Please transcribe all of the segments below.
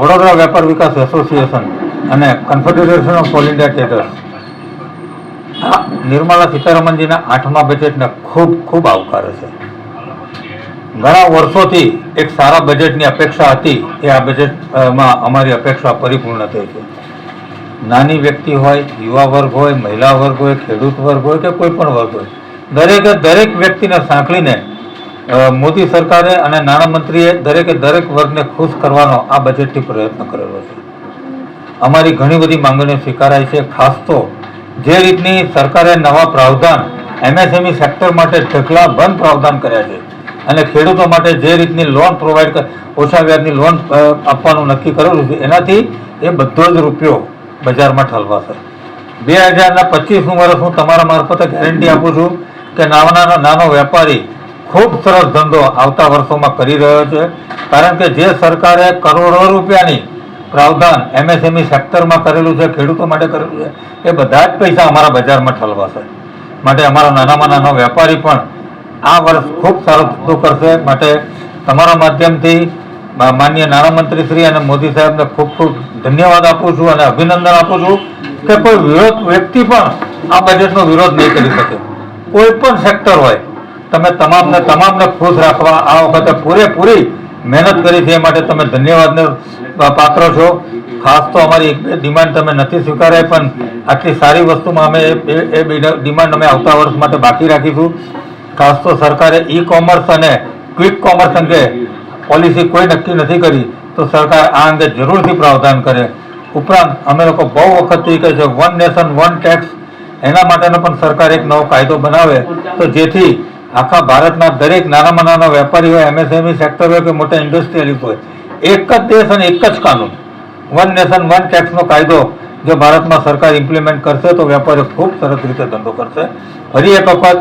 વડોદરા વેપાર વિકાસ એસોસિએશન અને confederation of all India traders Nirmala સીતારામનજીના આઠમા બજેટને ખૂબ ખૂબ આવકારે છે. ઘણા વર્ષોથી એક સારા બજેટની અપેક્ષા હતી. એ આ બજેટમાં અમારી અપેક્ષા પરિપૂર્ણ થઈ છે. નાની વ્યક્તિ હોય, યુવા વર્ગ હોય, મહિલા વર્ગ હોય, ખેડૂત વર્ગ હોય કે કોઈ પણ વર્ગ હોય, દરેકે દરેક વ્યક્તિને સાંકળીને મોદી સરકારે અને નાણામંત્રીએ દરેકે દરેક વર્ગને ખુશ કરવાનો આ બજેટથી પ્રયત્ન કરેલો છે. અમારી ઘણી બધી માંગણીઓ સ્વીકારાય છે, ખાસ તો જે રીતની સરકારે નવા પ્રાવધાન એમએસએમઈ સેક્ટર માટે ઢગલા બંધ પ્રાવધાન કર્યા છે અને ખેડૂતો માટે જે રીતની લોન પ્રોવાઈડ ઓછા વ્યાજની લોન આપવાનું નક્કી કરેલું છે, એનાથી એ બધો જ રૂપિયો બજારમાં ઠલવાશે. બે હજારના પચીસનું વર્ષ હું તમારા મારફતે ગેરંટી આપું છું કે નાના નાનો વેપારી ખૂબ સરસ ધંધો આવતા વર્ષોમાં કરી રહ્યો છે. કારણ કે જે સરકારે કરોડો રૂપિયાની પ્રાવધાન એમએસએમઈ સેક્ટરમાં કરેલું છે, ખેડૂતો માટે કરેલું છે, એ બધા જ પૈસા અમારા બજારમાં ઠલવાશે. માટે અમારા નાનામાં નાનો વેપારી પણ આ વર્ષ ખૂબ સારો ધંધો કરશે. માટે તમારા માધ્યમથી માન્ય નાણામંત્રી શ્રી અને મોદી સાહેબને ખૂબ ખૂબ ધન્યવાદ આપું છું અને અભિનંદન આપું છું કે કોઈ વિરોધ વ્યક્તિ પણ આ બજેટનો વિરોધ નહીં કરી શકે. કોઈ પણ સેક્ટર હોય તમે તમામને તમામને ખુશ રાખવા આ વખતે પૂરેપૂરી મહેનત કરી છે. એ માટે તમે ધન્યવાદને પાત્ર છો. ખાસ તો અમારી એક બે ડિમાન્ડ તમે નથી સ્વીકારાય, પણ આટલી સારી વસ્તુમાં અમે એ- એ- એ ડિમાન્ડ અમે આવતા વર્ષ માટે બાકી રાખીશું. ખાસ તો સરકારે ઈ કોમર્સ અને ક્વિક કોમર્સ અંગે પોલિસી કોઈ નક્કી નથી કરી, તો સરકાર આ અંગે જરૂરથી પ્રાવધાન કરે. ઉપરાંત અમે લોકો બહુ વખતથી કહે છે વન નેશન વન ટેક્સ એના માટેનો પણ સરકાર એક નવો કાયદો બનાવે. તો જેથી આખા ભારતના દરેક નાનામાં નાના વેપારી હોય એમએસએમઈ સેક્ટર હોય કે મોટા ઇન્ડસ્ટ્રીયલિસ્ટ હોય, એક જ દેશ અને એક જ કાનૂન. વન નેશન વન ટેક્સનો કાયદો. જો ભારતમાં સરકાર ઇમ્પ્લિમેન્ટ કરશે તો વેપારીઓ ખૂબ સરસ રીતે ધંધો કરશે. ફરી એક વખત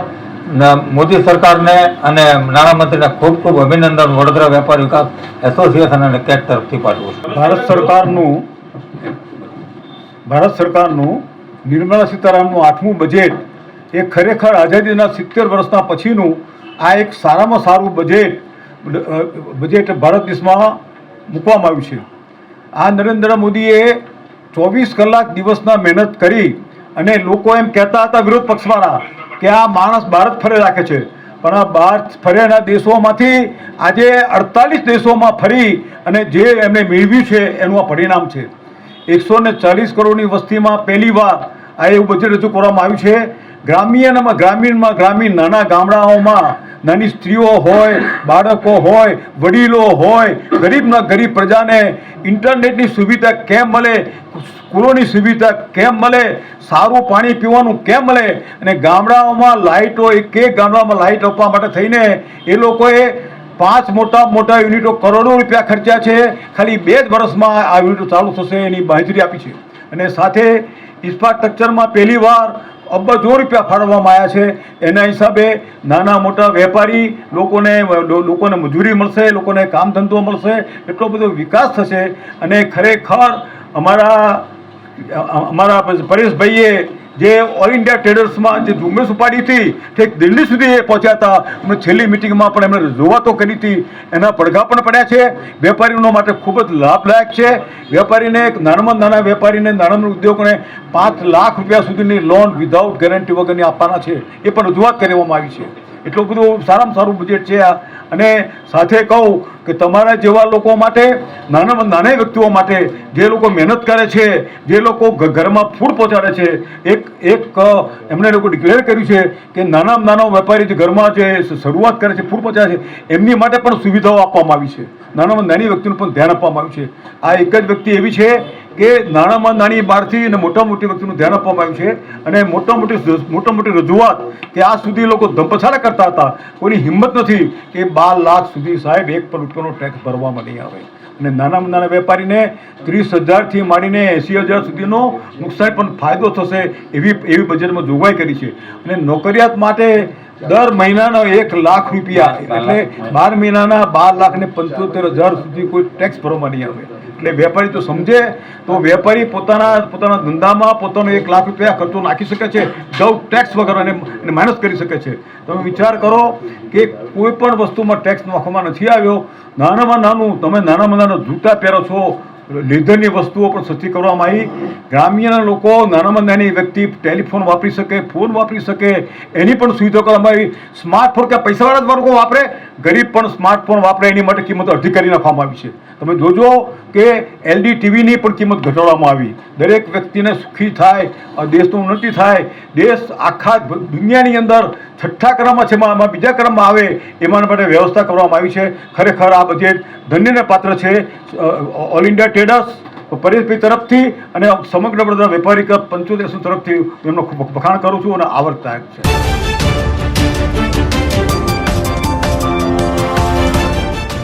મોદી સરકારને અને નાણામંત્રીને ખૂબ ખૂબ અભિનંદન વડોદરા વેપાર વિકાસ એસોસિએશન અને કેટ તરફથી પાઠવું ભારત સરકારનું ભારત સરકારનું, નિર્મલા સીતારામનું આઠમું બજેટ એ ખરેખર આઝાદીના સિત્તેર વર્ષના પછીનું આ એક સારામાં સારું બજેટ બજેટ ભારત દેશમાં મૂકવામાં આવ્યું છે. આ નરેન્દ્ર મોદીએ ચોવીસ કલાક દિવસના મહેનત કરી અને લોકો એમ કહેતા હતા વિરોધ પક્ષવાળા કે આ માણસ ભારત ફરે રાખે છે. પણ આ બહાર ફરેના દેશોમાંથી આજે અડતાલીસ દેશોમાં ફરી અને જે એમણે મેળવ્યું છે એનું આ પરિણામ છે. એકસો ને ચાલીસ કરોડની વસ્તીમાં પહેલીવાર આ એવું બજેટ રજૂ કરવામાં આવ્યું છે. ગ્રામ્યમાં ગ્રામીણમાં ગ્રામીણ નાના ગામડાઓમાં નાની સ્ત્રીઓ હોય, બાળકો હોય, વડીલો હોય, ગરીબના ગરીબ પ્રજાને ઇન્ટરનેટની સુવિધા કેમ મળે, સ્કૂલોની સુવિધા કેમ મળે, સારું પાણી પીવાનું કેમ મળે અને ગામડાઓમાં લાઇટો એક એક ગામડામાં લાઇટ આપવા માટે થઈને એ લોકોએ પાંચ મોટા મોટા યુનિટો કરોડો રૂપિયા ખર્ચ્યા છે. ખાલી બે જ વર્ષમાં આ યુનિટો ચાલુ થશે એની બાંહેધરી આપી છે. અને સાથે ઇન્ફ્રાસ્ટ્રક્ચરમાં પહેલી વાર અબજો રૂપિયા ફાળવવામાં આવ્યા છે. એના હિસાબે નાના મોટા વેપારી લોકોને લોકોને મજૂરી મળશે, લોકોને કામ ધંધો મળશે, એટલો બધો વિકાસ થશે. અને ખરેખર અમારા અમારા પરેશભાઈએ જે ઓલ ઇન્ડિયા ટ્રેડર્સમાં જે ઝુંબેશ ઉપાડી હતી, ઠેક દિલ્હી સુધી એ પહોંચ્યા હતા. એમણે છેલ્લી મિટિંગમાં પણ એમણે રજૂઆતો કરી હતી. એના પડઘા પણ પડ્યા છે. વેપારીઓ માટે ખૂબ જ લાભદાયક છે. વેપારીને એક નાનામાં નાના વેપારીને નાના ઉદ્યોગોને પાંચ લાખ રૂપિયા સુધીની લોન વિધાઉટ ગેરંટી વગરની આપવાના છે. એ પણ રજૂઆત કરવામાં આવી છે. એટલું બધું સારામાં સારું બજેટ છે આ. અને સાથે કહું કે તમારા જેવા લોકો માટે, નાનામાં નાના વ્યક્તિઓ માટે જે લોકો મહેનત કરે છે, જે લોકો ઘરમાં ફૂડ પહોંચાડે છે, એક એક એમણે લોકો ડિક્લેર કર્યું છે કે નાનામાં નાનો વેપારી જે ઘરમાં જે શરૂઆત કરે છે ફૂડ પહોંચાડે છે, એમની માટે પણ સુવિધાઓ આપવામાં આવી છે. નાનામાં નાની વ્યક્તિનું પણ ધ્યાન આપવામાં આવ્યું છે. આ એક જ વ્યક્તિ એવી છે કે નાનામાં નાની બહારથી અને મોટા મોટી વ્યક્તિનું ધ્યાન આપવામાં આવ્યું છે. અને મોટા મોટી મોટા મોટી રજૂઆત કે આ સુધી લોકો ધંપછાડા કરતા હતા. કોઈની હિંમત નથી કે બાર લાખ સુધી સાહેબ એક પર રૂપિયાનો ટેક્સ ભરવામાં નહીં આવે. અને નાનામાં નાના વેપારીને ત્રીસ હજારથી માંડીને એંસી હજાર સુધીનો નુકસાન પણ ફાયદો થશે એવી એવી બજેટમાં જોગવાઈ કરી છે. અને નોકરિયાત માટે દર મહિનાનો એક લાખ રૂપિયા એટલે બાર મહિનાના બાર લાખ ને પંચોતેર હજાર સુધી કોઈ ટેક્સ ભરવામાં નહીં આવે. એટલે વેપારી જો સમજે, તો વેપારી પોતાના પોતાના ધંધામાં પોતાનો એક લાખ રૂપિયા ખર્ચો નાખી શકે છે વિધાઉટ ટેક્સ વગર અને માઇનસ કરી શકે છે. તમે વિચાર કરો કે કોઈ પણ વસ્તુમાં ટેક્સ નાખવામાં નથી આવ્યો, નાનામાં નાનું, તમે નાનામાં નાના જૂતા પહેરો છો લેધરની વસ્તુઓ પણ સસ્તી કરવામાં આવી. ગ્રામ્યના લોકો, નાનામાં નાની વ્યક્તિ ટેલિફોન વાપરી શકે, ફોન વાપરી શકે, એની પણ સુવિધા કરવામાં આવી. સ્માર્ટફોન કે પૈસાવાળા લોકો વાપરે, ગરીબ પણ સ્માર્ટફોન વાપરે, એની માટે કિંમત અડધી કરી નાખવામાં આવી છે. તમે જોજો કે એલડી ટીવીની પણ કિંમત ઘટાડવામાં આવી. દરેક વ્યક્તિને સુખી થાય દેશનું ઉન્નતિ થાય. દેશ આખા દુનિયાની અંદર છઠ્ઠા ક્રમમાં છે, એમાં બીજા ક્રમમાં આવે એના માટે વ્યવસ્થા કરવામાં આવી છે. ખરેખર આ બજેટ ધન્યને પાત્ર છે. ઓલ ઇન્ડિયા ટ્રેડર્સ પરિસ્થિતિ તરફથી અને સમગ્ર વડોદરા વેપારી પંચોતેર તરફથી એમનો વખાણ કરું છું અને આવડતા છે.